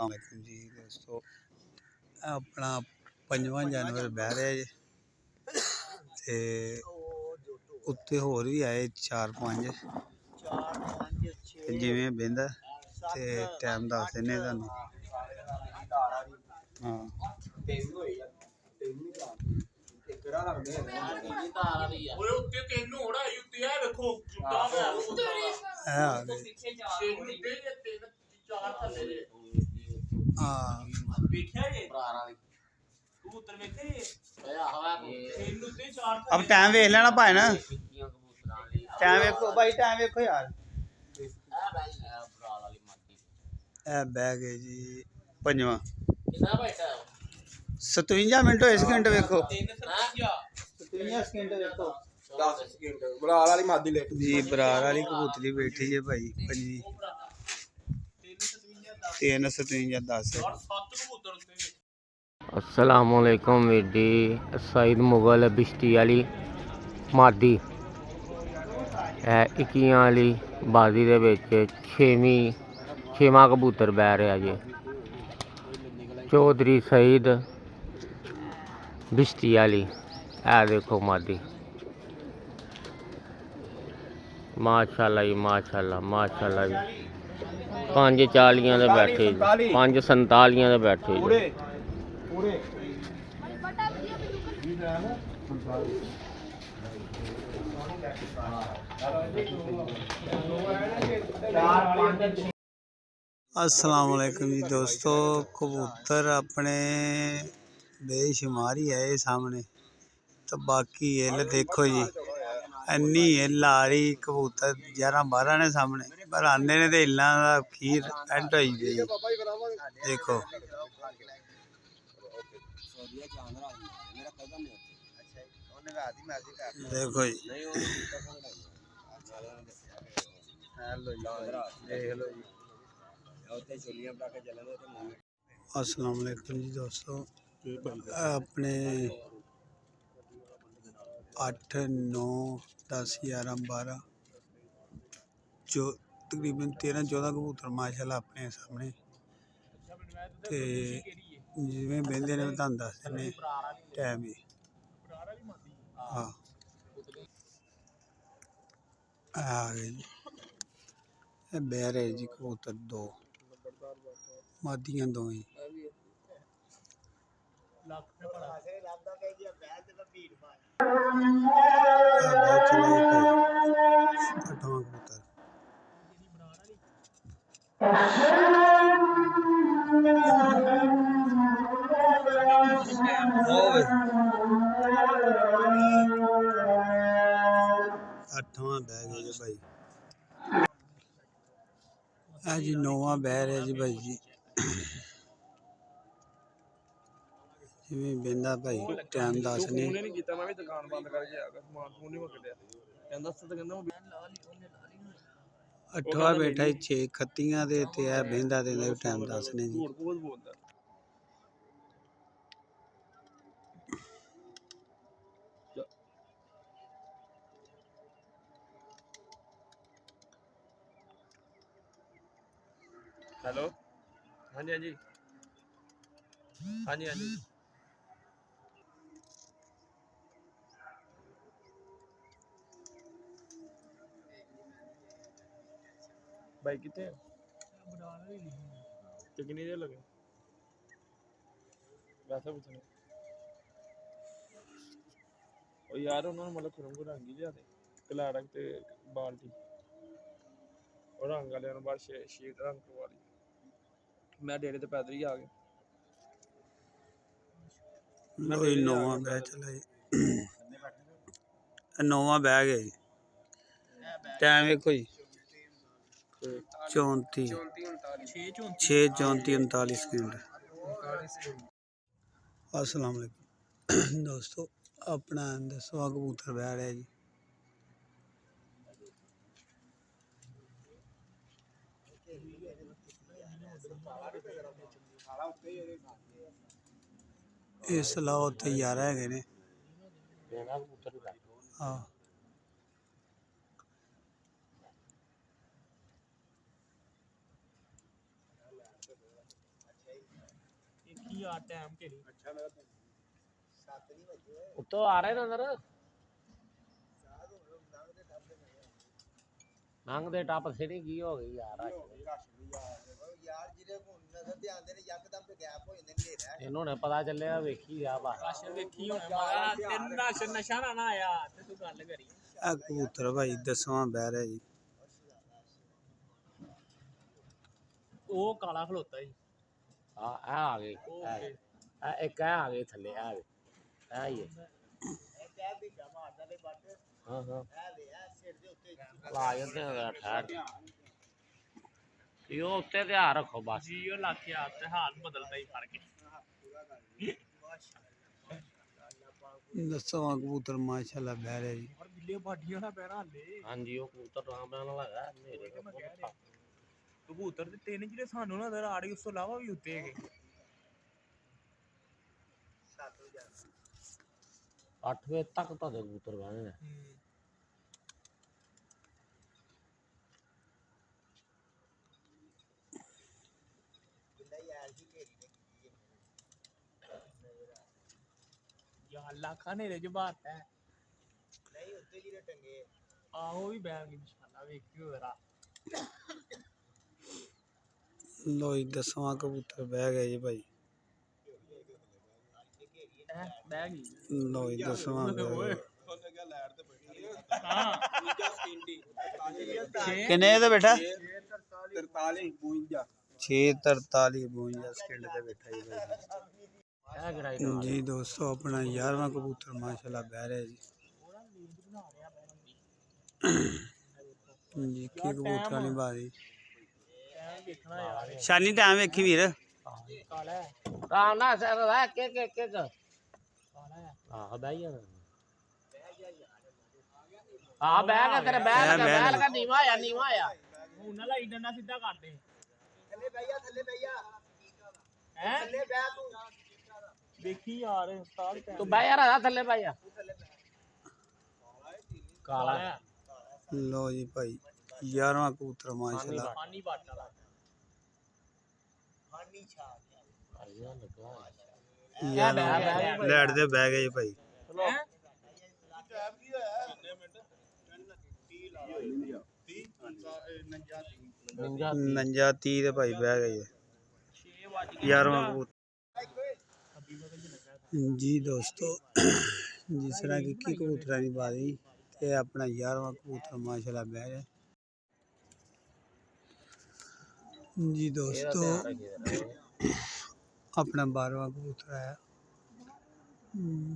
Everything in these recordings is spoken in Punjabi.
ਅਸਲਾਮੁਅਲੈਕੁਮ ਜੀ ਦੋਸਤੋ ਆਪਣਾ ਪੰਜਵਾਂ ਜਾਨਵਰ ਬਹਿ ਰਿਹਾ ਜੀ। ਤੇ ਉੱਤੇ ਹੋਰ ਵੀ ਆਏ ਚਾਰ ਪੰਜ। ਤੇ ਜਿਵੇਂ ਬਹਿੰਦਾ ਤੇ ਟਾਈਮ ਦੱਸ ਦਿੰਨੇ ਤੁਹਾਨੂੰ। ਹਾਂ। ਓਏ ਉੱਤੇ ਤਿੰਨ ਈ ਉੱਤੇ ਆ ਵੇਖੋ ਜੁੱਤਾ ਹੋਇਆ ਉੱਤੇ ਆ ਤਿੰਨ ਉੱਤੇ ਜੇ ਤਿੰਨ ਚਾਰ ਥੱਲੇ ਹਾਂ। ਵੇਖਿਆ ਜੇ ਤੂੰ ਉੱਤਰ ਵੇਖਿਆ ਜੇ ਤਿੰਨ ਉੱਤੇ ਚਾਰ ਅਬ ਟਾਈਮ ਵੇਖ ਲੈਣਾ ਭਾਈ ਨਾ। ਟਾਈਮ ਵੇਖੋ ਭਾਈ ਟਾਈਮ ਵੇਖੋ ਯਾਰ। ਇਹ ਬਹਿ ਗਏ ਜੀ ਪੰਜਵਾਂ। 57 ਮਿੰਟ ਹੋਏ ਸਕਿੰਟ ਵੇਖੋ। ਤਿੰਨ ਸਰਪੰਜਾ 57 ਸਕਿੰਟ ਵੇਖੋ। 10 ਸਕਿੰਟ ਬਲਾਲ ਵਾਲੀ ਮਾਦੀ ਲੈ ਜੀ ਬਰਾਰ ਵਾਲੀ ਕਬੂਤਰੀ ਬੈਠੀ ਜੇ ਭਾਈ ਪੰਜੀ। ਤਿੰਨ ਸਤਵੰਜਾ 3 57 10 ਔਰ ਸੱਤ ਕਬੂਤਰ ਉੱਤੇ ਅਸਲਾਮੁਅਲੈਕਮ ਵੀਰ ਜੀ ਸਈਦ ਮੁਗਲ ਬਿਸ਼ਤੀ ਵਾਲੀ ਮਾਦੀ। ਇਹ 21 ਵਾਲੀ ਬਾਜ਼ੀ ਦੇ ਵਿੱਚ 6ਵੀਂ 6ਵਾਂ ਕਬੂਤਰ ਬਹਿ ਰਿਹਾ ਜੀ। ਚੌਧਰੀ ਸਈਦ ਬਿਸ਼ਤੀ ਵਾਲੀ। ਇਹ ਦੇਖੋ ਮਾਦੀ। ਮਾਸ਼ਾਅੱਲਾ ਜੀ ਮਾਸ਼ਾਅੱਲਾ ਮਾਸ਼ਾਅੱਲਾ ਜੀ। ਪੰਜ ਚਾਲੀਆਂ ਦੇ ਬੈਠੇ ਜੀ ਪੰਜ ਸੰਤਾਲੀਆਂ ਦੇ ਬੈਠੇ ਜੀ ਪੂਰੇ ਪੂਰੇ ਅਸਲਾਮ ਵਾਲੇਕੁਮ ਜੀ ਦੋਸਤੋ ਕਬੂਤਰ ਆਪਣੇ ਬੇਸ਼ੁਮਾਰ ਹੀ ਹੈ ਇਹ ਸਾਹਮਣੇ ਤਾਂ ਬਾਕੀ ਇਹ ਦੇਖੋ ਜੀ ਇੰਨੀ ਇੱਲ ਆ ਰਹੀ ਕਬੂਤਰ 11 12 ਨੇ ਸਾਹਮਣੇ। ਪਰ ਆਂਦੇ ਨੇ ਤੇ ਇੱਲਾਂ ਦਾ ਖੀਰ ਐਂਡ ਹੋਈ ਗਈ। ਦੇਖੋ। ਦੇਖੋ ਜੀ। ਅਸਲਾਮ ਵਾਲੇਕੁਮ ਜੀ ਦੋਸਤੋ ਇਹ ਆਪਣੇ 8 9 10 11 12 ਜੋ ਤਕਰੀਬਨ 13 14 ਕਬੂਤਰ ਮਾਸ਼ਾਅੱਲਾ ਆਪਣੇ ਸਾਹਮਣੇ ਤੇ ਜਿਵੇਂ ਬਹਿੰਦੇ ਨੇ ਮੈਂ ਤੁਹਾਨੂੰ ਦੱਸ ਦਿੰਦੇ ਟਾਈਮ ਹੀ ਹਾਂ ਆ ਗਏ ਜੀ ਇਹ ਬਹਿ ਰਹੇ ਜੀ ਕਬੂਤਰ ਦੋ ਮਾਦੀਆਂ ਦੋ ਹੀ ਇਹ ਬਹੁਤ ਚਲਾਕ ਹੈ। ਅੱਠਵਾਂ ਬਹਿ ਗਿਆ ਜੀ ਭਾਈ। ਇਹ ਜੀ ਨੌਵਾਂ ਬਹਿ ਰਿਹਾ ਜੀ ਭਾਈ ਜੀ। ਜਿਵੇਂ ਬਿੰਦਾ ਭਾਈ ਟਾਈਮ ਦੱਸ ਨਹੀਂ ਨਹੀਂ ਕੀਤਾ ਮੈਂ ਵੀ ਦੁਕਾਨ ਬੰਦ ਕਰਕੇ ਆ ਗਿਆ ਸਮਾਨ ਫੋਨ ਨਹੀਂ ਮੁੱਕਦਿਆ। ਕਹਿੰਦਾ ਸੱਤ ਕਹਿੰਦਾ ਉਹ ਅੱਠਵਾਂ ਬੈਠਾ ਹੀ 6 ਖੱਤੀਆਂ ਦੇ ਤੇ ਇਹ ਬਹਿੰਦਾ ਤੇ ਇਹਦਾ ਟਾਈਮ ਦੱਸਣੇ ਜੀ। ਝੂਠ ਬਹੁਤ ਬੋਲਦਾ। ਹੈਲੋ। ਹਾਂਜੀ ਹਾਂਜੀ। ਹਾਂਜੀ ਹਾਂਜੀ। ਬਾਈ ਕਿੱਥੇ ਤੇ ਕਿੰਨੀ ਦੇਰ ਲੱਗੇ? ਵੈਸੇ ਪੁੱਛਣਾ। ਉਹ ਯਾਰ ਉਹਨਾਂ ਨੂੰ ਮਤਲਬ ਖੁਰਮ ਰੰਗੀ ਲਿਆ ਦੇ ਕਲਾੜਕ ਤੇ ਬਾਲਟੀ। ਉਹ ਰੰਗ ਵਾਲਿਆਂ ਨੂੰ ਬਾਅਦ ਸ਼ੇ- ਸ਼ੀਟ ਰੰਗ ਕਰਵਾ ਲਈ ਮੈਂ ਡੇਰੇ ਤੇ ਪੈਦਲ ਹੀ ਆ ਗਿਆ। ਲੋਈ ਨੌਵਾਂ ਬਹਿ ਚਲਾ ਜੀ ਇਹ ਨੌਵਾਂ ਬਹਿ ਗਿਆ ਜੀ। ਟਾਈਮ ਵੇਖੋ ਜੀ। 34 6 34 39 ਸਕਿੰਟ ਅਸਲਾਮ ਵਾਲੇਕੁਮ ਦੋਸਤੋ ਆਪਣਾ ਦਸਵਾਂ ਕਬੂਤਰ ਬਹਿ ਰਿਹਾ ਜੀ ਇਸ ਲਾਓ ਉੱਤੇ ਯਾਰ ਹੈਗੇ ਨੇ ਹਾਂ ਇੱਕ ਹੀ ਆ ਟਾਈਮ ਕੇ ਨਹੀਂ ਉੱਤੋਂ ਆ ਰਹੇ ਨਜ਼ਰ ਲੰਘਦੇ ਟੱਪ ਸਿੜੀ ਕੀ ਹੋ ਗਈ ਯਾਰ ਅੱਜ? ਯਾਰ ਜਿਹੜੇ ਹੁਣ ਨਜ਼ਰ ਤੇ ਆਉਂਦੇ ਨੇ ਯਕਦਮ ਤੇ ਗੈਪ ਹੋ ਜਾਂਦੇ ਨੇ ਹਨੇਰਾ ਇਹਨੂੰ ਨੇ ਪਤਾ ਚੱਲਿਆ ਵੇਖੀ ਆ ਬਾ ਰਾਸ਼ਨ ਵੇਖੀ ਹੋਣਾ ਮਾਰਾ ਤੈਨੂੰ ਰਾਸ਼ਨ ਨਸ਼ਾ ਨਾ ਨਾ ਆਇਆ ਤੇ ਤੂੰ ਗੱਲ ਕਰੀ। ਆ ਕਬੂਤਰ ਭਾਈ ਦਸਵਾਂ ਬਹਿ ਰਿਹਾ ਜੀ। ਉਹ ਕਾਲਾ ਖਲੋਤਾ ਜੀ। ਆ ਆ ਆ ਗਏ ਉਹ ਆ ਗਏ। ਆ ਇੱਕ ਆ ਆ ਗਏ ਥੱਲੇ ਆ ਗਏ ਆ ਹੀ ਹੈ ਇਹ ਕਹਿ ਵੀ ਮਾਰਦਾ ਦੇ ਬੱਟ ਹਾਂ ਹਾਂ ਇਹ ਲੈ ਆ ਸਿਰ ਦੇ ਉੱਤੇ ਲਾ ਜਾਂਦੇ ਆ ਠਹਿਰ ਇਹ ਉੱਤੇ ਧਿਆਨ ਰੱਖੋ ਬਸ ਜੀ ਉਹ ਲੱਖਿਆ ਤੇ ਹਾਲ ਬਦਲਦਾ ਹੀ ਫੜ ਕੇ ਦਸਵਾਂ ਕਬੂਤਰ ਮਾਸ਼ਾਅੱਲਾ ਬਹਿ ਰਿਹਾ ਜੀ ਔਰ ਬਿੱਲੇ ਬਾਡੀਆਂ ਦਾ ਪੈਰਾ ਹੱਲੇ ਹਾਂਜੀ ਉਹ ਕਬੂਤਰ ਰਾਮ ਨਾਲ ਹੈਗਾ ਮੇਰੇ ਕੋਲ ਮੈਂ ਕਹਿ ਰਿਹਾ ਕਬੂਤਰ ਤੇ ਤਿੰਨ ਜਿਹੜੇ ਸਾਨੂੰ ਨਜ਼ਰ ਆ ਰਹੇ ਉਸ ਤੋਂ ਇਲਾਵਾ ਵੀ ਉੱਤੇ ਹੈਗੇ। 8 ਵਜੇ ਤੱਕ ਕਬੂਤਰ ਨੇ ਯਾਰ ਦੀ ਢੇਰੀ ਨੇ। ਕੀਤੀ ਹੈ ਯਾ ਲੱਖਾਂ ਨੇਰੇ ਚ ਬਾਤ ਹੈ। ਨਹੀਂ ਉੱਤੇ ਜਿਹੜੇ ਟੰਗੇ? ਆਹੋ ਵੀ ਬੈਗ ਇਨਸ਼ਾਅੱਲਾ ਵੇਖਿਓ ਜ਼ਰਾ ਲੋ ਜੀ ਦਸਵਾਂ ਕਬੂਤਰ ਬਹਿ ਗਿਆ ਜੀ ਭਾਈ। ਹੈ ਬੈਗ ਹੀ ਜੀ ਦਸਵਾਂ ਬਹਿ ਗਿਆ ਕਿੰਨੇ ਤੇ ਬੈਠਾ 43 52 6 43 52 ਸਕਿੰਟ ਤੇ ਬੈਠਾ ਜੀ ਭਾਈ। ਇਹ ਕਿਹੜਾ ਇਹ ਜੀ ਦੋਸਤੋ, ਆਪਣਾ 11ਵਾਂ ਕਬੂਤਰ ਮਾਸ਼ਾਅੱਲਾ ਬਹਿ ਰਿਹਾ ਜੀ। ਜੀ, ਕੀ ਕਬੂਤਰਾਂ ਦੀ ਬਾਦੀ ਸ਼ਾਨੀ ਟਾਈਮ ਵੇਖੀ ਵੀਰ ਕਾਲਾ ਹੈ ਰਾਮ ਨਾਲ ਸਰ ਰਹਿ ਕੇ ਕੇ ਕੇ ਕਾਲਾ ਹੈ ਆਹ ਬਹਿ ਜਾ ਆ ਬਹਿ ਗਿਆ ਤੇਰੇ ਬਹਿ ਬਹਿ, ਲਗਾ ਬਹਿ ਬਹਿ ਲਗਾ ਨੀਵਾ ਆ ਨੀਵਾ ਆ ਹੁਣ ਨਾ ਲਾਈ ਡੰਡਾ ਸਿੱਧਾ ਕਰ ਦੇ ਥੱਲੇ ਬਹਿ ਜਾ ਥੱਲੇ ਬਹਿ ਜਾ ਹੈ ਥੱਲੇ ਬਹਿ ਤੂੰ ਵੇਖੀ ਯਾਰ ਉਸਤਾਦ ਟਾਈਮ ਤੂੰ ਬਹਿ ਯਾਰ ਆ ਥੱਲੇ ਬਹਿ ਜਾ ਕਾਲਾ ਹੈ ਲੋ ਜੀ ਭਾਈ 11ਵਾਂ ਕਬੂਤਰ ਮਾਸ਼ਾਅੱਲਾ ਪਾਣੀ ਬਾਟ ਹਾਨੀ ਛਾ ਗਿਆ ਆਇਆ ਲੱਗਾ। 11ਵਾਂ ਲੈਟ ਤੇ ਬਹਿ ਗਏ ਜੀ ਭਾਈ ਹੈ? ਨਿੰਜਾ 49 30 ਦੇ ਭਾਈ ਬਹਿ ਗਏ 6 ਵਜ 11ਵਾਂ ਕਬੂਤਰ। ਜੀ ਦੋਸਤੋ ਜਿਸ ਤਰ੍ਹਾਂ ਕਿ ਕੀ ਕਬੂਤਰਾਂ ਦੀ ਬਾਦੀ ਤੇ ਆਪਣਾ 11ਵਾਂ ਕਬੂਤਰ ਮਾਸ਼ਾਅੱਲਾ ਬਹਿ ਰਿਹਾ ਜੀ ਦੋਸਤੋ ਆਪਣਾ 12ਵਾਂ ਕਬੂਤਰ ਆਇਆ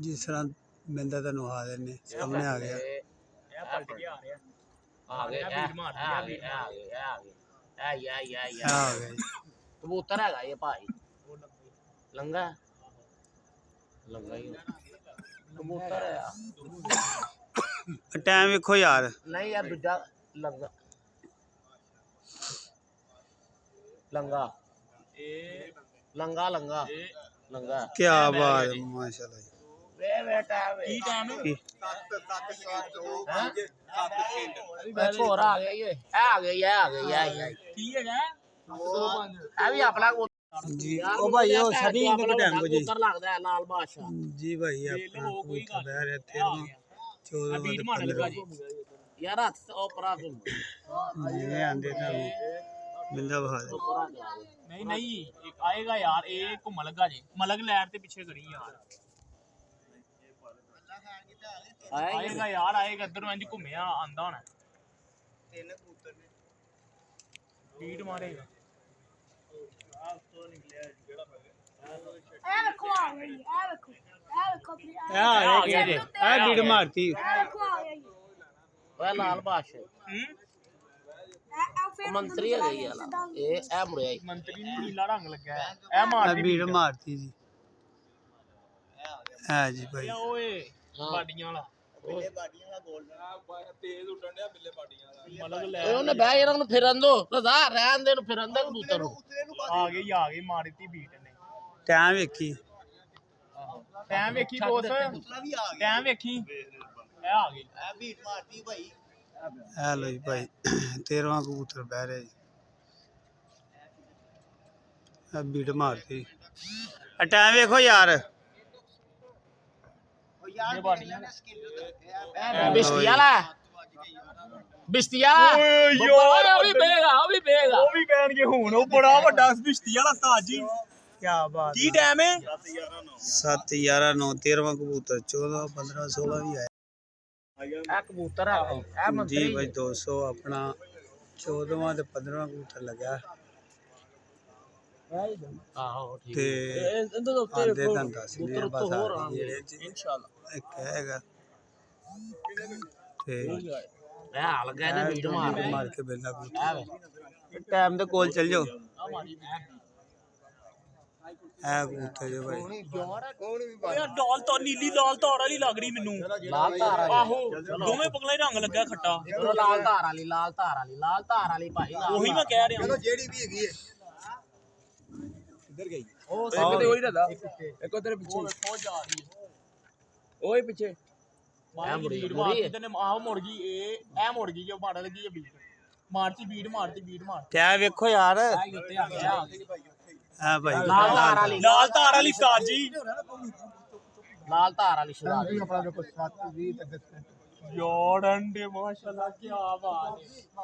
ਜਿਸ ਤਰ੍ਹਾਂ ਬੰਦਾ ਤੁਹਾਨੂੰ ਆ ਦਿੰਨੇ ਸਾਹਮਣੇ ਆ ਗਿਆ ਇਹ ਪਲਟ ਕੇ ਆ ਰਿਹਾ ਆ ਗਏ ਇਹ ਆ ਵੀਰ ਮਾਰਦੀ ਆ ਆ ਗਏ ਆ ਗਏ ਆ ਗਏ ਆ ਯਾ ਯਾ ਆ ਯਾ ਆ ਗਿਆ ਜੀ ਕਬੂਤਰ ਹੈਗਾ ਇਹ ਭਾਈ ਉਹ ਲੱਗੀ ਲੰਗਾ ਲੰਗਾ ਹੀ ਕਬੂਤਰ ਆ ਟਾਈਮ ਵੇਖੋ ਯਾਰ ਨਹੀਂ ਯਾਰ ਦੂਜਾ ਲੰਗਾ ਲੰਗਾ ਇਹ ਲੰਗਾ ਲੰਗਾ ਇਹ ਲੰਗਾ ਕੀ ਬਾਤ ਹੈ ਮਾਸ਼ਾਅੱਲਾ ਜੀ ਵੇ ਬੇਟਾ ਵੇ ਕੀ ਟਾਈਮ ਕੀ 7 7 7 2 ਹੈਂ? 5 7 ਸਕਿੰਟ ਇੱਕ ਹੋਰ ਆ ਗਿਆ ਇਹ ਇਹ ਆ ਗਿਆ ਇਹ ਆ ਗਿਆ ਇਹ ਆ ਗਿਆ ਕੀ ਹੈਗਾ ਇਹ ਵੀ ਆਪਣਾ ਕਬੂਤਰ ਜੀ ਉਹ ਭਾਈ ਉਹ ਸਦੀ ਦੇ ਟਾਈਮ ਕੋ ਕਬੂਤਰ ਬਹਿ ਰਿਹਾ 13ਵਾਂ 14ਵਾਂ ਬੀਟ ਤੇ ਮਾਰ ਲੱਗਾ 15ਵਾਂ ਜੀ ਯਾਰ ਹੱਥ ਉਹ ਪਰਾਂ ਤੋਂ ਜਿਵੇਂ ਆਂਦੇ ਤੁਹਾਨੂੰ ਮਿਲਦਾ ਬਹਾ ਦੇ। ਨਹੀਂ ਨਹੀਂ। ਇੱਕ ਆਏਗਾ ਯਾਰ ਇਹ ਘੁੰਮ ਲੱਗਾ ਜੀ। ਮਲਕ ਲੈਰ ਤੇ ਪਿੱਛੇ ਕਰੀ ਯਾਰ। ਆਏਗਾ ਯਾਰ ਆਏਗਾ ਇੱਧਰੋਂ ਇੰਜ ਘੁੰਮਿਆ ਆਂਦਾ ਹੋਣਾ। ਤਿੰਨ ਕਬੂਤਰ ਨੇ। ਬੀਟ ਮਾਰੇਗਾ ਇਹ ਵੇਖੋ ਆ ਗਈ ਇਹ ਵੇਖੋ। ਇਹ ਵੇਖੋ ਆਪਣੀ ਇਹ ਆ ਗਿਆ ਜੀ? ਆ ਬੀੜ ਮਾਰਤੀ। ਵੇਖੋ ਆ ਗਈ। ਓਏ ਲਾਲ ਬਾਦਸ਼ਾਹ ਹੂੰ? ਮੰਤਰੀ ਹੈ ਗਈ ਆ ਇਹ ਇਹ ਮੁੜਿਆ ਈ। ਮੰਤਰੀ ਨੂੰ ਨੀਲਾ ਰੰਗ ਲੱਗਾ ਹੈ। ਇਹ ਆ ਮਾਰਦੀ ਬੀੜ ਮਾਰਤੀ ਜੀ। ਹਾਂ ਜੀ ਭਾਈ। ਇਹ ਓਏ ਬਾਡੀਆਂ ਵਾਲਾ। ਬਿੱਲੇ ਬਾਡੀਆਂ ਦਾ ਗੋਲਡਨ ਤੇਜ਼ ਉੱਡਣ ਡਿਆ ਬਿੱਲੇ ਬਾਡੀਆਂ ਵਾਲਾ। ਮਲਕ ਓਏ ਲੈ ਉਹਨੇ ਬਹਿ ਯਾਰ ਉਹਨੂੰ ਫਿਰਨ ਦੋ। ਰਜ਼ਾ ਰਹਿਣ ਦੇ ਨੂੰ ਫਿਰਨ ਦੇ ਕਬੂਤਰ ਨੂੰ। ਉਤਰੇ ਨੂੰ ਆ ਗਈ ਆ ਗਈ ਮਾਰਤੀ ਬੀਟ ਨੇ। ਟਾਈਮ ਵੇਖੀ। ਟਾਈਮ ਵੇਖੀ ਬੋਸ ਉਤਲਾ ਵੀ ਆ ਗਿਆ ਟਾਈਮ ਵੇਖੀ। ਇਹ ਆ ਗਈ। ਇਹ ਬੀਟ ਮਾਰਤੀ ਭਾਈ। ਆ ਲੋ ਜੀ ਭਾਈ 13ਵਾਂ ਕਬੂਤਰ ਬਹਿ ਰਿਹਾ ਜੀ। ਆ ਬੀਟ ਮਾਰਤੀ। ਆ ਟਾਈਮ ਵੇਖੋ ਯਾਰ। ਯਾਰ ਬਿਸਤੀ ਵਾਲਾ। ਬਿਸਤੀ ਵਾਲਾ। ਓਏ ਉਹ ਵੀ ਬੇਗਾ ਉਹ ਵੀ ਬੇਗਾ ਉਹ ਵੀ ਪੈਣਗੇ ਹੁਣ ਉਹ ਬੜਾ ਵੱਡਾ ਬਿਸ਼ਤੀ ਵਾਲਾ ਉਸਤਾਦ ਜੀ ਕੀ ਬਾਤ ਕੀ ਟਾਈਮ ਹੈ 7 11 9 13ਵਾਂ ਕਬੂਤਰ 14 15 16 ਵੀ ਆਏ ਇਹ ਕਬੂਤਰ ਆ ਇਹ ਜੀ ਭਾਈ 200 ਆਪਣਾ 14ਵਾਂ ਤੇ 15ਵਾਂ ਕਬੂਤਰ ਲੱਗਾ ਆਹੋ ਠੀਕ ਤੇ ਇਹਦੇ ਦੇ ਉੱਤੇ ਆਂਦੇ ਤਾਂ ਦੱਸ ਨੇ ਕਬੂਤਰ ਬਸ ਹੋਰ ਆ ਜਿਹੜੇ ਚ ਇਨਸ਼ਾਅੱਲਾ। ਇੱਕ ਹੈਗਾ। ਤੇ ਇਹ ਹਾਲ ਗਿਆ ਇਹਨੇ ਵੀਡ ਮਾਰ ਮਾਰ ਕੇ ਬੇਲਾ ਕਬੂਤਰ। ਆ ਟਾਈਮ ਦੇ ਕੋਲ ਚੱਲ ਜਾਓ। ਆ ਮਾਰੀ ਇਹ ਕਬੂਤਰ ਜੋ ਭਾਈ। ਯਾਰ ਲਾਲ ਤਾਂ ਨੀਲੀ ਲਾਲ ਤਾਰ ਵਾਲੀ ਲੱਗ ਰਹੀ ਮੈਨੂੰ। ਲਾਲ ਧਾਰ ਵਾਲੀ। ਆਹੋ ਦੋਵੇਂ ਪਗਲਾ ਹੀ ਰੰਗ ਲੱਗਾ ਖੱਟਾ। ਚਲੋ ਲਾਲ ਧਾਰ ਵਾਲੀ ਲਾਲ ਧਾਰ ਵਾਲੀ ਲਾਲ ਧਾਰ ਵਾਲੀ ਭਾਈ ਲਾਲ ਉਹੀ ਮੈਂ ਧਾਰ ਕਹਿ ਰਿਹਾ। ਚਲੋ ਜਿਹੜੀ ਵੀ ਹੈਗੀ ਹੈ ਉਹ ਇੱਕ ਤੇ ਉਹੀ ਰਹਿਦਾ। ਇੱਕ ਉਧਰ ਪਿੱਛੇ। ਉਹ ਜਾ ਰਹੀ ਹੈ ਓਏ ਪਿੱਛੇ ਮਾਰ ਮੁੜ ਗਈ। ਮਾਰਤੀ ਤੇ ਆਹ ਮੁੜ ਗਈ ਇਹ ਇਹ ਮੁੜ ਗਈ ਜੋ ਮਾਰ ਲੱਗੀ ਹੈ ਬੀੜ ਮਾਰਤੀ ਬੀੜ ਮਾਰਤੀ ਬੀੜ ਮਾਰ ਟਾਈਮ ਵੇਖੋ ਯਾਰ। ਆਈ ਉੱਤੇ ਆ ਗਿਆ। ਇਹ ਭਾਈ ਲਾਲ ਧਾਰ ਵਾਲੀ। ਲਾਲ ਤਾਰ ਵਾਲੀ ਉਸਤਾਦ ਜੀ। ਲਾਲ ਧਾਰ ਵਾਲੀ ਸ਼ਰਾਬ। ਆਪਣਾ ਦੇਖੋ 7 20 ਤੱਕ ਯਾਰ ਅੰਡੇ ਮਾਸ਼ਾਅੱਲਾ ਕੀ ਹੈ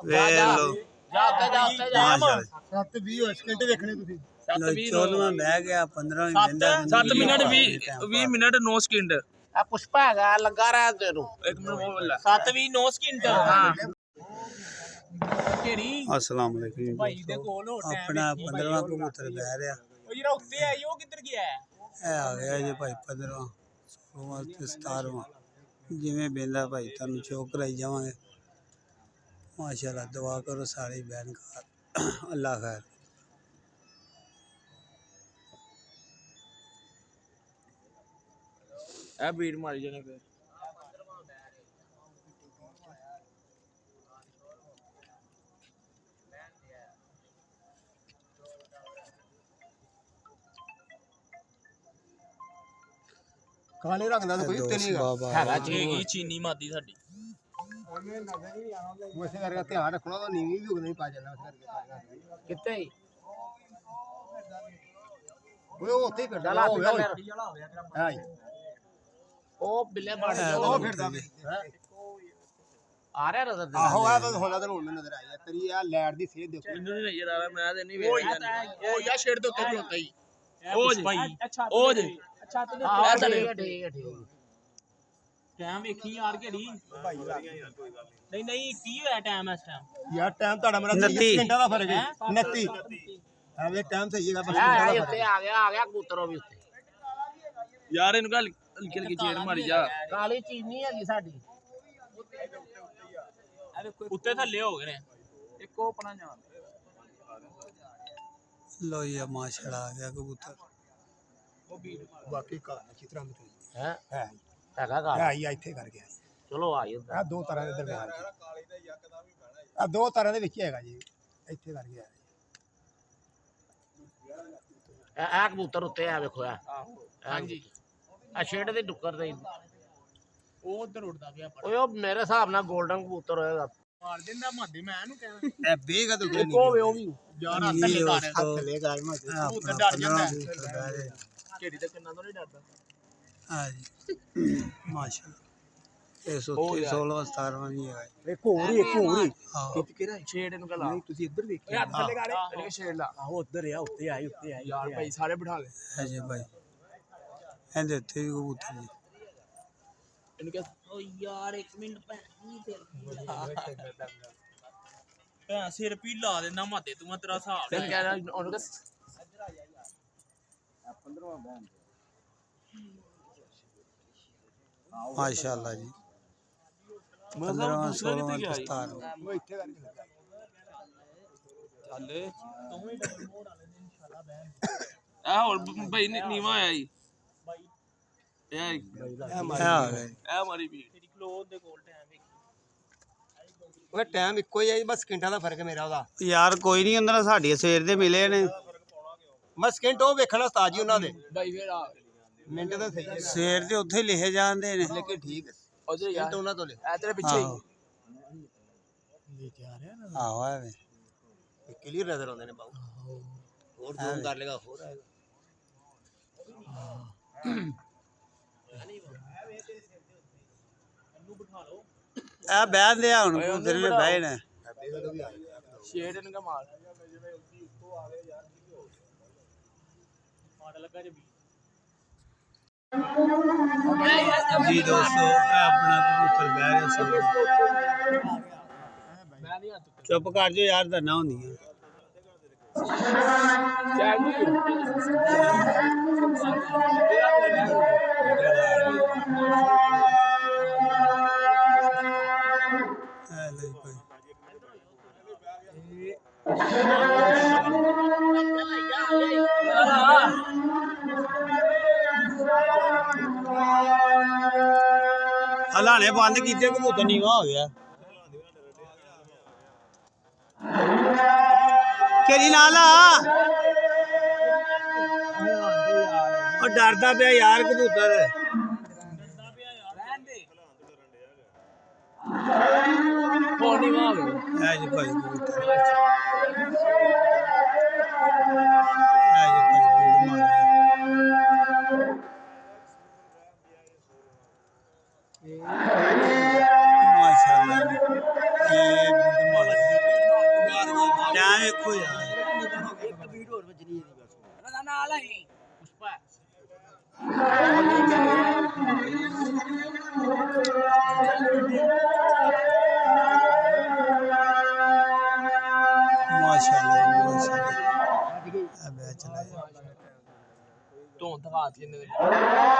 ਵੇਖ ਲਓ। ਜਾ ਉੱਤੇ ਜਾ ਉੱਤੇ ਜਾ। ਮਾਸ਼ਾਅੱਲਾ। 7 20 ਹੋ ਸਕਿੰਟ ਵੇਖਣੇ ਤੁਸੀਂ ਲਓ 14ਵਾਂ ਬਹਿ ਗਿਆ 15 ਵੀ ਬੰਦਾ 7 ਮਿੰਟ 20 20 ਮਿੰਟ 9 ਸਕਿੰਟ। ਆ ਪੁਸ਼ਪਾ ਹੈਗਾ ਲੱਗਾ ਰਹਿ ਤੈਨੂੰ। ਇੱਕ ਮਿੰਟ ਵਾਲਾ 7 ਵੀ 9 ਸਕਿੰਟ। ਹਾਂ। ਕਿਹੜੀ ਅਸਲਾਮ ਅਲੈਕੁਮ ਜੀ ਭਾਈ ਦੇ ਕੋਲ ਹੋ ਟਾਈਮ ਆਪਣਾ 15ਵਾਂ ਕਬੂਤਰ ਬਹਿ ਰਿਹਾ ਉਹ ਜਿਹੜਾ ਉੱਤੇ ਆਈ ਉਹ ਕਿੱਧਰ ਗਿਆ ਹੈ ਇਹ ਆ ਗਿਆ ਜੀ ਭਾਈ 15ਵਾਂ 16ਵਾਂ ਤੇ 17ਵਾਂ ਜਿਵੇਂ ਬੇਂਦਾ ਭਾਈ ਤੁਹਾਨੂੰ ਚੋਕ ਕਰਾਈ ਜਾਵਾਂਗੇ ਮਾਸ਼ਾਅੱਲਾ ਦੁਆ ਕਰੋ ਸਾਰੇ ਬੈਨ ਕਾਰ ਅੱਲਾ ਖੈਰ ਇਹ ਬੀਟ ਕਾਲੇ ਰੰਗ ਦਾ ਤਾਂ ਕੋਈ ਉੱਤੇ ਨਹੀਂ ਹੈਗਾ। ਬਾਬਾ। ਹੈਗਾ ਜੀ ਚੀਨੀ ਮਾਦੀ ਸਾਡੀ। ਉਸੇ ਕਰਕੇ ਧਿਆਨ ਰੱਖਣਾ ਤਾਂ ਨੀਵੀਂ ਵੀ ਉਗਣੀ ਪਾ ਜਾਣਾ ਉਸ ਕਰਕੇ ਕਿੱਥੇ ਈ? ਓਏ ਉਹ ਉੱਥੇ ਹੀ ਫਿਰਦਾ। ਉਹ ਕਰ ਹਾਂ ਉਹ ਬਿੱਲੇ ਬਣ ਉਹ ਫਿਰਦਾ ਵੇ। ਆ ਰਿਹਾ ਨਜ਼ਰ ਦੇ ਆਹੋ ਆ ਤਾਂ ਹੁਣ ਤਾਂ ਹੁਣ ਮੈਨੂੰ ਨਜ਼ਰ ਆਈ ਆ। ਤੇਰੀ ਆ ਲੈਟ ਦੀ ਸੇਧ ਦੇਖੋ। ਮੈਨੂੰ ਨਹੀਂ ਨਜ਼ਰ ਆ ਰਿਹਾ ਮੈਂ ਤੇ ਨਹੀਂ ਉਹ ਵੇਖ ਉਹ ਯਾ ਛੇੜ ਦੇ ਉੱਤੇ ਖਲੋਤਾ ਹੀ। ਉਹ ਜੀ। ਉਹ ਜੀ। ਅੱਛਾ ਤੇ ਆਹ ਠੀਕ ਹੈ ਠੀਕ ਹੈ ਠੀਕ ਹੈ ਟਾਈਮ ਵੇਖੀ ਯਾਰ ਕਿਹੜੀ ਨਹੀਂ ਨਹੀਂ ਕੀ ਹੋਇਆ ਟਾਈਮ ਇਸ ਟਾਈਮ? ਯਾਰ ਟਾਈਮ ਤੁਹਾਡਾ ਮੇਰਾ ਉਨੱਤੀ। 30 ਮਿੰਟਾਂ ਦਾ ਫ਼ਰਕ ਹੈ। 29 ਆਵੇ ਟਾਈਮ ਸਹੀ ਹੈਗਾ ਬਸ ਆ ਮਿੰਟਾਂ ਆ ਦਾ ਉੱਤੇ ਆ ਗਿਆ ਆ ਗਿਆ ਕਬੂਤਰ ਉਹ ਵੀ ਉੱਤੇ। ਯਾਰ ਇਹਨੂੰ ਗੱਲ ਹਲਕੀ ਹਲਕੀ ਚੇੜ ਮਾਰੀ ਜਾ। ਕਾਲੀ ਚੀਨੀ ਹੈਗੀ ਸਾਡੀ। ਉੱਤੇ ਥੱਲੇ ਹੋ ਗਏ ਨੇ। ਇੱਕ ਉਹ ਆਪਣਾ ਜਾਣ। ਲੋ ਜੀ ਮਾਸ਼ਾਅੱਲਾ ਆ ਗਿਆ ਕਬੂਤਰ। ਫ਼ਰਕ। ਬਾਕੀ ਕਾ ਚਿਤਰਾ ਮਿੱਟੀ ਹੈ? ਹੈ ਹੈਗਾ ਗਾ ਹੈ ਹੀ ਆ ਇੱਥੇ ਕਰ ਗਿਆ ਚਲੋ ਆਈ ਉੱਧਰ। ਆ ਦੋ ਤਰ੍ਹਾਂ ਦੇ ਦਰਮਿਆਨ ਆ ਦੋ ਤਰ੍ਹਾਂ ਦੇ ਵਿੱਚ ਹੀ ਹੈਗਾ ਜੀ। ਇੱਥੇ ਕਰ ਗਿਆ ਇਹ ਇਹ ਕਬੂਤਰ ਉੱਤੇ ਆ ਵੇਖੋ ਆ ਹਾਂਜੀ। ਆ ਛੇੜ ਦੇ ਡੁੱਕਰ ਦੇ ਉਹ ਉਧਰ ਉੱਡਦਾ ਪਿਆ ਓਏ ਉਹ ਮੇਰੇ ਹਿਸਾਬ ਨਾਲ 골ਡਨ ਕਬੂਤਰ ਹੋਏਗਾ। ਮਾਰ ਦਿੰਦਾ ਮਾਦੇ ਮੈਂ ਇਹਨੂੰ ਕਹਿਣਾ ਇਹ ਬੇਗਾ ਤਾਂ ਇੱਕ ਉਹ ਵੇ ਉਹ ਵੀ। ਯਾਰ ਹੱਥ ਥੱਲੇ ਕਰ ਹੱਥ ਲੈ ਗਾ ਮੈਂ ਇਹ ਆਪਣਾ ਡਰ ਜਾਂਦਾ। 15ਵਾਂ ਕਬੂਤਰ ਬਹਿ ਰਿਹਾ ਕਿਹੜੀ ਤੇ ਕਿੰਨਾ ਤੋਂ ਨਹੀਂ ਡਰਦਾ। ਹਾਂ ਜੀ ਮਾਸ਼ਾਅੱਲਾ। ਇਹ ਸੋਤੇ 16ਵਾਂ 17ਵਾਂ ਵੀ ਹੈਗਾ। ਜੀ। ਇੱਕ ਹੋਰ ਹੀ ਇੱਕ ਹੋਰ ਹੀ। ਆਹੋ ਕਿਹੜਾ ਛੇੜ ਇਹਨੂੰ ਗੱਲ। ਨਹੀਂ ਤੁਸੀਂ ਇੱਧਰ ਵੇਖਿਆ ਹੱਥ ਥੱਲੇ ਕਰ ਇਹਨੂੰ ਛੇੜ ਲਾ ਆਹੋ ਉੱਧਰ ਆ ਉੱਤੇ ਆਏ ਉੱਤੇ ਆਏ ਯਾਰ ਭਾਈ ਸਾਰੇ ਬਿਠਾ ਲੈ ਅਜੇ ਭਾਈ। ਇਹਦੇ ਉੱਤੇ ਵੀ ਕਬੂਤਰ ਜੀ ਇਹਨੂੰ ਕਿਹਾ ਓ ਯਾਰ ਇੱਕ ਮਿੰਟ ਭੈਣ ਭੈਣ ਸਿਰ ਪੀ ਲਾ ਦੇਣਾ ਮਾਤੇ ਤੂੰ ਮੈਂ ਤੇਰਾ ਹਿਸਾਬ ਤੈਨੂੰ ਕਹਿ ਰਿਹਾ ਉਹਨੂੰ ਕਿਹਾ 15ਵਾਂ ਦੂਸਰਾ 16ਵਾਂ ਕਿੱਥੇ ਗਿਆ ਤੇ ਜੀ? 17ਵਾਂ ਉਹ ਇੱਥੇ ਕਰਕੇ ਚੱਲ। ਤੂੰ ਵੀ ਡਬਲ ਮੋੜ ਵਾਲੇ ਨੇ ਇਨਸ਼ਾਅੱਲਾ ਬਹਿਣ ਇਹ ਹੋਰ ਭਾਈ ਨੀਵਾਂ ਆਇਆ ਜੀ। ਬਾਈ। ਇਹ। ਇਹ ਆ ਜੀ। ਮਾਰੀ ਵੀ ਤੇਰੀ ਕਲੋਜ਼ ਦੇ ਕੋਲ ਟਾਈਮ ਵੇਖੀ। ਉਹ ਟਾਈਮ ਇੱਕੋ ਹੀ ਹੈ ਜੀ ਬਸ ਸਕਿੰਟਾਂ ਦਾ ਫ਼ਰਕ ਹੈ ਮੇਰਾ ਉਹਦਾ। ਯਾਰ ਕੋਈ ਨਹੀਂ ਉਹਨਾਂ ਨਾਲ ਸਾਡੀ ਸਵੇਰ ਦੇ ਮਿਲੇ ਨੇ। ਮੈਂ ਸਕਿੰਟ ਉਹ ਵੇਖਣਾ ਉਸਤਾਦ ਜੀ ਉਹਨਾਂ ਦੇ। ਭਾਈ ਫੇਰ ਆ ਮਿੰਟ ਤਾਂ ਸਹੀ ਹੈ। ਸਵੇਰ ਦੇ ਉੱਥੇ ਲਿਖੇ ਜਾਂਦੇ ਨੇ। ਲੇਕਿਨ ਠੀਕ ਹੈ। ਉਹਦੇ ਯਾਰ ਸਕਿੰਟ ਉਹਨਾਂ ਤੋਂ ਲੈ ਇਹ ਤੇਰੇ ਪਿੱਛੇ ਆਹੋ। ਲੈ ਕੇ ਆ ਰਿਹਾ ਨਾ। ਆਹੋ ਐਵੇਂ। ਕਲੀਅਰ ਨਜ਼ਰ ਆਉਂਦੇ ਨੇ ਬਾਬੂ ਹੋਰ ਜ਼ੂਮ ਕਰ ਲੇਗਾ ਹੋਰ ਆਏਗਾ। ਇਹ ਬਹਿੰਦੇ ਆ ਹੁਣ ਕਬੂਤਰ ਨੇ ਬਹਿ ਨੇ ਛੇੜ ਇਹਨਾਂ ਦਾ ਲੱਗਾ ਜੇ ਵੀ ਜੀ ਦੋਸਤੋ ਇਹ ਆਪਣਾ ਕਬੂਤਰ ਬਹਿ ਰਿਹਾ ਸੀ। ਚੁੱਪ ਕਰ ਜਾ ਯਾਰ ਧਰਨਾ ਹੁੰਦੀਆਂ ਹਲਾਣੇ ਬੰਦ ਕੀਤੇ ਕਬੂਤਰ ਨੀਵਾ ਹੋ ਗਿਆ। ਕਿਹੜੀ ਨਾਲ ਆ। ਉਹ ਡਰਦਾ ਪਿਆ ਯਾਰ ਕਬੂਤਰ। ਨਹੀਂ ਮਾਲ ਇਹ ਜੀ ਭਾਈ ਕਬੂਤਰ। ਇਹ ਜੀ ਭਾਈ ਮਾਰ। ਮਾਸ਼ਾਅੱਲਾ ਇਹ ਬੂੜ ਮਾਰ ਰਿਹਾ। ਟਾਈਮ ਵੇਖੋ ਯਾਰ ਇੱਕ ਬੀਟ ਹੋਰ ਵੱਜਣੀ ਇਹਦੀ ਬਸ ਪੁਸ਼ਪਾ ਮਾਸ਼ਾਅੱਲਾ ਮਾਸ਼ਾਅੱਲਾ ਇਹ ਬੈ ਚਲਾ ਜਾ ਤੋਂ ਦਿਖਾ ਤੀ ਇਹਨੇ ਇਹ 52 53 ਮਿੰਟ ਲੱਗਣਾ ਨਾ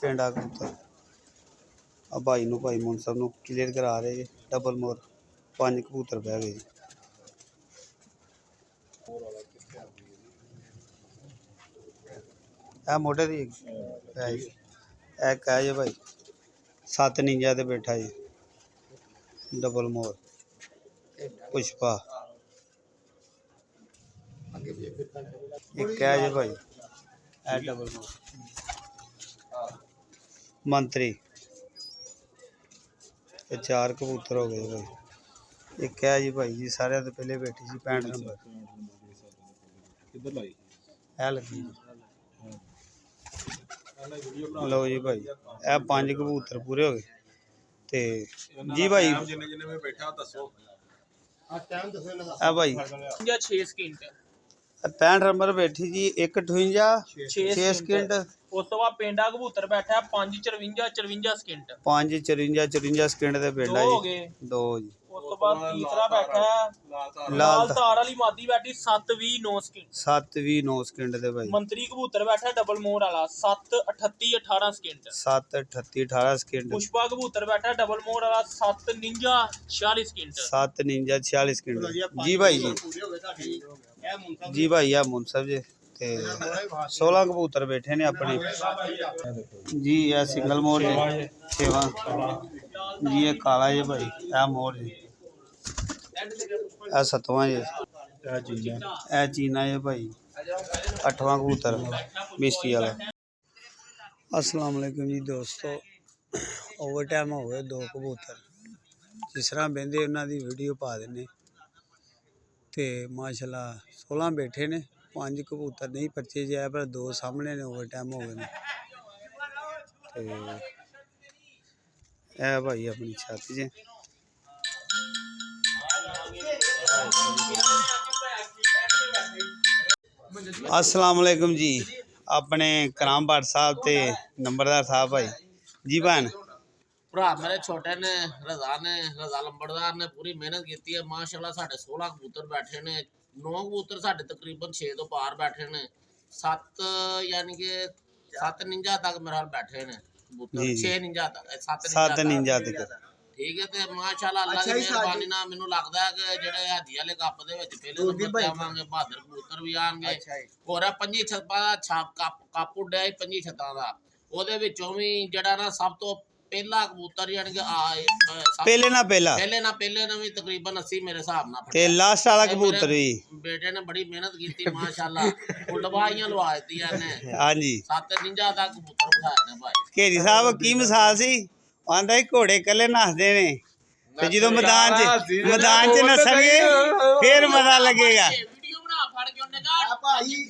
ਪਿੰਡ ਆ ਕਬੂਤਰ ਆ ਭਾਈ ਨੂੰ ਭਾਈ ਮੋਹਨ ਸਾਹਿਬ ਨੂੰ ਕਲੀਅਰ ਕਰਾ ਰਹੇ ਜੀ। ਡਬਲ ਮੋਰ ਪੰਜ ਕਬੂਤਰ ਬਹਿ ਗਏ ਜੀ। ਆ ਮੋਢੇ ਦੀ ਹੈ ਜੀ। ਇਹ ਕਹੇ ਜੇ ਭਾਈ, ਸੱਤ ਨਿੰਜਾ ਤੇ ਬੈਠਾ ਜੀ। Double more Pushpa. ਇੱਕ ਕਹੇ ਜੇ ਭਾਈ, ਇਹ ਡਬਲ ਮੋਰ ਮੰਤਰੀ। ਇਹ ਚਾਰ ਕਬੂਤਰ ਹੋ ਗਏ ਭਾਈ ਇਹ ਕਹਿ ਜੀ ਭਾਈ ਜੀ ਸਾਰਿਆਂ ਤੋਂ ਪਹਿਲੇ ਬੈਠੀ ਸੀ 65 ਨੰਬਰ। ਕਿੱਧਰ ਲਾਈ ਇਹ ਲੱਗੀ। ਲਓ ਜੀ ਭਾਈ ਇਹ ਪੰਜ ਕਬੂਤਰ ਪੂਰੇ ਹੋ ਗਏ। ਤੇ ਜੀ ਭਾਈ ਜਿੰਨੇ ਜਿੰਨੇ ਮੈਂ ਬੈਠਾ ਦੱਸੋ ਆ ਟਾਈਮ ਦੱਸੋ ਇਹਨਾਂ ਦਾ ਇਹ ਭਾਈ 6 ਸਕਿੰਟ ਇਹ 65 ਨੰਬਰ ਬੈਠੀ ਜੀ 158 6 ਸਕਿੰਟ ਉਸ ਤੋਂ ਬਾਅਦ ਪੇਂਡਾ ਕਬੂਤਰ ਬੈਠਾ 5 54 54 ਸਕਿੰਟ। 5 54 54 ਸਕਿੰਟ ਦੇ ਦੋ ਬੈਠਾ ਹੋ ਜੀ ਗਏ। ਦੋ ਜੀ। ਉਸ ਤੋਂ ਬਾਅਦ ਤੀਸਰਾ ਬੈਠਾ ਲਾਲ ਤਾਰ ਲਾਲ ਲਾਲ ਤਾਰ ਵਾਲੀ ਮਾਦੀ ਬੈਠੀ 7 20 9 ਸਕਿੰਟ। 7 ਵੀ 9 ਸਕਿੰਟ ਦੇ ਭਾਈ। ਮੰਤਰੀ ਕਬੂਤਰ ਬੈਠਾ ਡਬਲ ਮੋਰ ਵਾਲਾ 7 38 18 ਸਕਿੰਟ। 7 38 18 ਸਕਿੰਟ। ਪੁਸ਼ਪਾ ਕਬੂਤਰ ਬੈਠਾ ਡਬਲ ਮੋਰ ਵਾਲਾ 7 49 46 ਸਕਿੰਟ। 7 Ninja 46 second. ਜੀ ਭਾਈ ਜੀ। ਇਹ ਜੀ ਭਾਈ ਆ ਮੁਨਸਬ ਜੀ। ਤੇ 16 ਕਬੂਤਰ ਬੈਠੇ ਨੇ ਆਪਣੇ। ਜੀ ਇਹ ਸਿੰਗਲ ਮੋਰ ਜੀ ਸੇਵਾ। ਜੀ ਇਹ ਕਾਲਾ ਜੀ ਭਾਈ ਇਹ ਮੋਰ ਜੀ। ਇਹ ਸਤਵਾਂ ਜੀ। ਇਹ ਚੀਨਾ। ਜੀ ਭਾਈ ਅੱਠਵਾਂ ਕਬੂਤਰ ਮਿਸਟੀ ਵਾਲਾ। ਅਸਲਾਮ ਵਾਲੇਕੁਮ ਜੀ ਦੋਸਤੋ ਓਵਰ ਟਾਈਮ ਹੋ ਗਏ ਦੋ ਕਬੂਤਰ। ਜਿਸ ਤਰ੍ਹਾਂ ਬਹਿੰਦੇ ਉਹਨਾਂ ਦੀ ਵੀਡੀਓ ਪਾ ਦਿੰਨੇ ਤੇ ਮਾਸ਼ਾਅੱਲਾ 16 ਬੈਠੇ ਨੇ। ਪੰਜ ਕਬੂਤਰ ਨਹੀਂ ਪਰਚੇ ਜਿਆ ਪਰ ਦੋ ਸਾਹਮਣੇ ਨੇ ਓਵਰ ਟਾਈਮ ਹੋ ਗਏ ਨੇ। ਤੇ ਇਹ ਭਾਈ ਆਪਣੀ ਛੱਤ ਜੇ। ਅਸਲਾਮ ਵਾਲੇਕੁਮ ਜੀ, ਆਪਣੇ ਕਰਾਮ ਭੱਟ ਸਾਹਿਬ ਤੇ ਨੰਬਰਦਾਰ ਸਾਹਿਬ ਭਾਈ। ਜੀ ਭੈਣ। ਭਰਾ ਮੇਰੇ ਛੋਟੇ ਨੇ, ਰਜ਼ਾ ਨੇ, ਰਜ਼ਾ ਲੰਬੜਦਾਰ ਨੇ, ਪੂਰੀ ਮਿਹਨਤ ਕੀਤੀ ਹੈ ਮਾਸ਼ਾਅੱਲਾ ਸਾਡੇ 16 ਕਬੂਤਰ ਬੈਠੇ ਨੇ। 9 ਕਬੂਤਰ ਸਾਡੇ ਤਕਰੀਬਨ 6 ਤੋਂ ਪਾਰ ਬੈਠੇ ਨੇ। 7 ਯਾਨੀ ਕਿ ਸੱਤ ਨਿੰਜਾ ਤੱਕ ਮੇਰੇ ਨਾਲ ਬੈਠੇ ਨੇ ਕਬੂਤਰ। ਜੀ, ਜੀ। 6 ਨਿੰਜਾ ਤੱਕ ਇਹ ਸੱਤ ਸੱਤ ਤੱਕ। ਨਿੰਜਾ ਤੱਕ। ਠੀਕ ਹੈ ਤੇ ਮਾਸ਼ਾਅੱਲਾ ਅੱਲਾਹ ਦੀ ਮਿਹਰਬਾਨੀ ਨਾਲ ਮੈਨੂੰ ਲੱਗਦਾ ਹੈ ਕਿ ਜਿਹੜੇ ਹਾਜੀ ਵਾਲੇ ਕੱਪ ਦੇ ਵਿੱਚ ਪਹਿਲੇ ਨੰਬਰ ਤੇ ਆਵਾਂਗੇ ਬਹਾਦਰ ਕਬੂਤਰ ਵੀ ਆਣਗੇ। ਹੋਰ ਆ ਪੰਜੀ ਛੱਪਾਂ ਦਾ ਛਾਪ ਕੱਪ ਕੱਪ ਉੱਡਿਆ ਪੰਜੀ ਛੱਤਾਂ ਦਾ। ਉਹਦੇ ਵਿੱਚੋਂ ਵੀ ਜਿਹੜਾ ਨਾ ਸਭ ਤੋਂ ਪਹਿਲਾ ਕਬੂਤਰ ਯਾਨੀ ਕਿ ਆ ਅ, ਸਭ ਪਹਿਲੇ ਨਾ ਪਹਿਲਾ। ਪਹਿਲੇ ਨਾ ਪਹਿਲੇ ਨਾ ਵੀ ਤਕਰੀਬਨ 80 ਮੇਰੇ ਹਿਸਾਬ ਨਾਲ ਤੇ ਫੜਿਆ। ਲਾਸਟ ਵਾਲਾ ਇਹ ਕਬੂਤਰ ਮੇਰੇ ਵੀ। ਬੇਟੇ ਨੇ ਬੜੀ ਮਿਹਨਤ ਕੀਤੀ ਮਾਸ਼ਾਅੱਲਾ। ਉਲਟਵਾਈਆਂ ਲਵਾ ਦਿੱਤੀਆਂ ਨੇ ਹਾਂਜੀ। ਸੱਤ ਨਿੰਜਾ ਦਾ ਕਬੂਤਰ ਬਿਠਾਏ ਨੇ ਭਾਈ। ਘੇਰੀ ਸਾਹਿਬ ਕੀ ਮਿਸਾਲ ਸੀ? ਆਂਦਾ ਹੀ ਘੋੜੇ ਇਕੱਲੇ ਨੱਸਦੇ ਨੇ। ਤੇ ਜਦੋਂ ਮੈਦਾਨ 'ਚ ਮੈਦਾਨ 'ਚ ਨੱਸਣਗੇ ਫੇਰ ਮਜ਼ਾ ਲੱਗੇਗਾ। ਵੀਡੀਓ ਬਣਾ ਫੜ ਕੇ ਉਹਨੇ ਕਹਾ ਭਾਈ